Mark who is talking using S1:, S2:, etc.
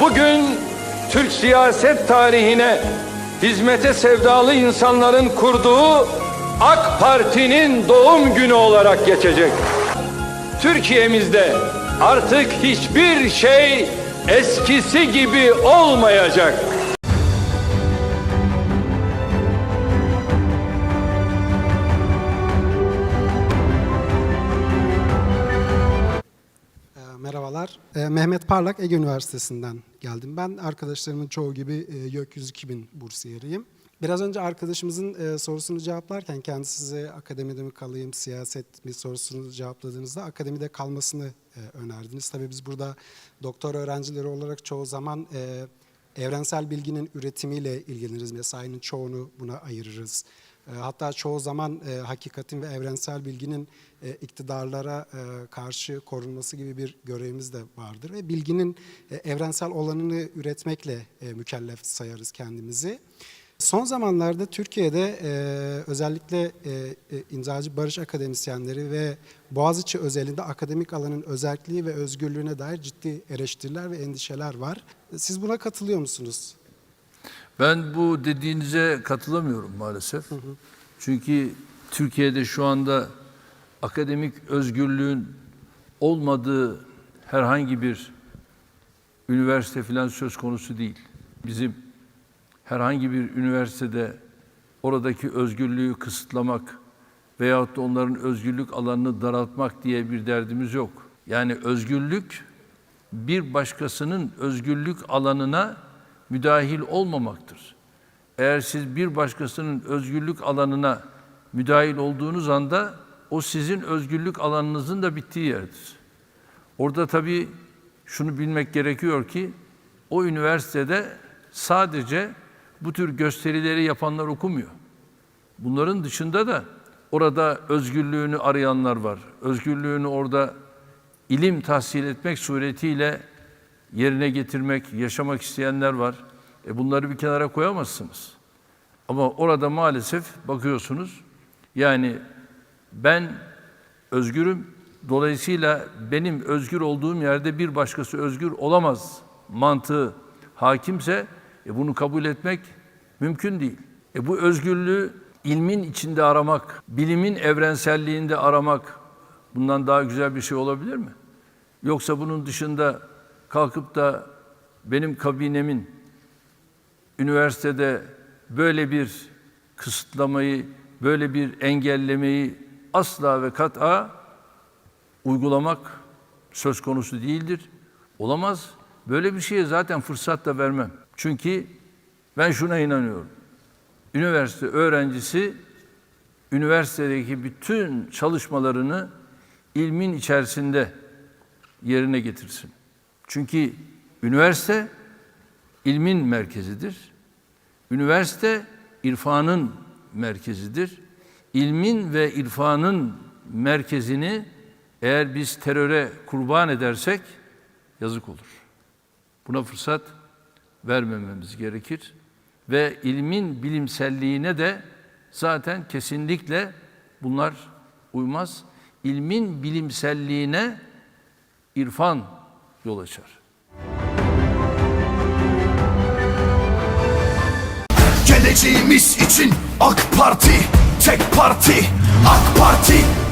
S1: bugün Türk siyaset tarihine hizmete sevdalı insanların kurduğu AK Parti'nin doğum günü olarak geçecek. Türkiye'mizde artık hiçbir şey eskisi gibi olmayacak.
S2: Merhabalar. E, Mehmet Parlak Ege Üniversitesi'nden geldim. Ben arkadaşlarımın çoğu gibi e, Gökyüzü 2000 bursiyeriyim. Biraz önce arkadaşımızın e, sorusunu cevaplarken kendisi size akademide mi kalayım, siyaset mi sorusunu cevapladığınızda akademide kalmasını e, önerdiniz. Tabii biz burada doktor öğrencileri olarak çoğu zaman e, evrensel bilginin üretimiyle ilgileniriz. Mesainin çoğunu buna ayırırız. E, Hatta çoğu zaman e, hakikatin ve evrensel bilginin e, iktidarlara e, karşı korunması gibi bir görevimiz de vardır. Ve bilginin e, evrensel olanını üretmekle e, mükellef sayarız kendimizi. Son zamanlarda Türkiye'de e, özellikle e, e, imzacı barış akademisyenleri ve Boğaziçi özelinde akademik alanın özelliği ve özgürlüğüne dair ciddi eleştiriler ve endişeler var. Siz buna katılıyor musunuz?
S3: Ben bu dediğinize katılamıyorum maalesef. Çünkü Türkiye'de şu anda akademik özgürlüğün olmadığı herhangi bir üniversite falan söz konusu değil. Bizim herhangi bir üniversitede oradaki özgürlüğü kısıtlamak veyahut da onların özgürlük alanını daraltmak diye bir derdimiz yok. Yani özgürlük bir başkasının özgürlük alanına müdahil olmamaktır. Eğer siz bir başkasının özgürlük alanına müdahil olduğunuz anda o sizin özgürlük alanınızın da bittiği yerdir. Orada tabii şunu bilmek gerekiyor ki o üniversitede sadece bu tür gösterileri yapanlar okumuyor. Bunların dışında da orada özgürlüğünü arayanlar var. Özgürlüğünü orada ilim tahsil etmek suretiyle yerine getirmek, yaşamak isteyenler var. E bunları bir kenara koyamazsınız. Ama orada maalesef bakıyorsunuz yani ben özgürüm. Dolayısıyla benim özgür olduğum yerde bir başkası özgür olamaz mantığı hakimse e bunu kabul etmek mümkün değil. E bu özgürlüğü ilmin içinde aramak, bilimin evrenselliğinde aramak bundan daha güzel bir şey olabilir mi? Yoksa bunun dışında kalkıp da benim kabinemin üniversitede böyle bir kısıtlamayı, böyle bir engellemeyi asla ve kat'a uygulamak söz konusu değildir. Olamaz. Böyle bir şeye zaten fırsat da vermem. Çünkü ben şuna inanıyorum. Üniversite öğrencisi üniversitedeki bütün çalışmalarını ilmin içerisinde yerine getirsin. Çünkü üniversite ilmin merkezidir. Üniversite irfanın merkezidir. İlmin ve irfanın merkezini eğer biz teröre kurban edersek yazık olur. Buna fırsat vermememiz gerekir ve ilmin bilimselliğine de zaten kesinlikle bunlar uymaz. İlmin bilimselliğine irfan yol açar.
S4: Geleceğimiz için AK Parti Tek parti AK Parti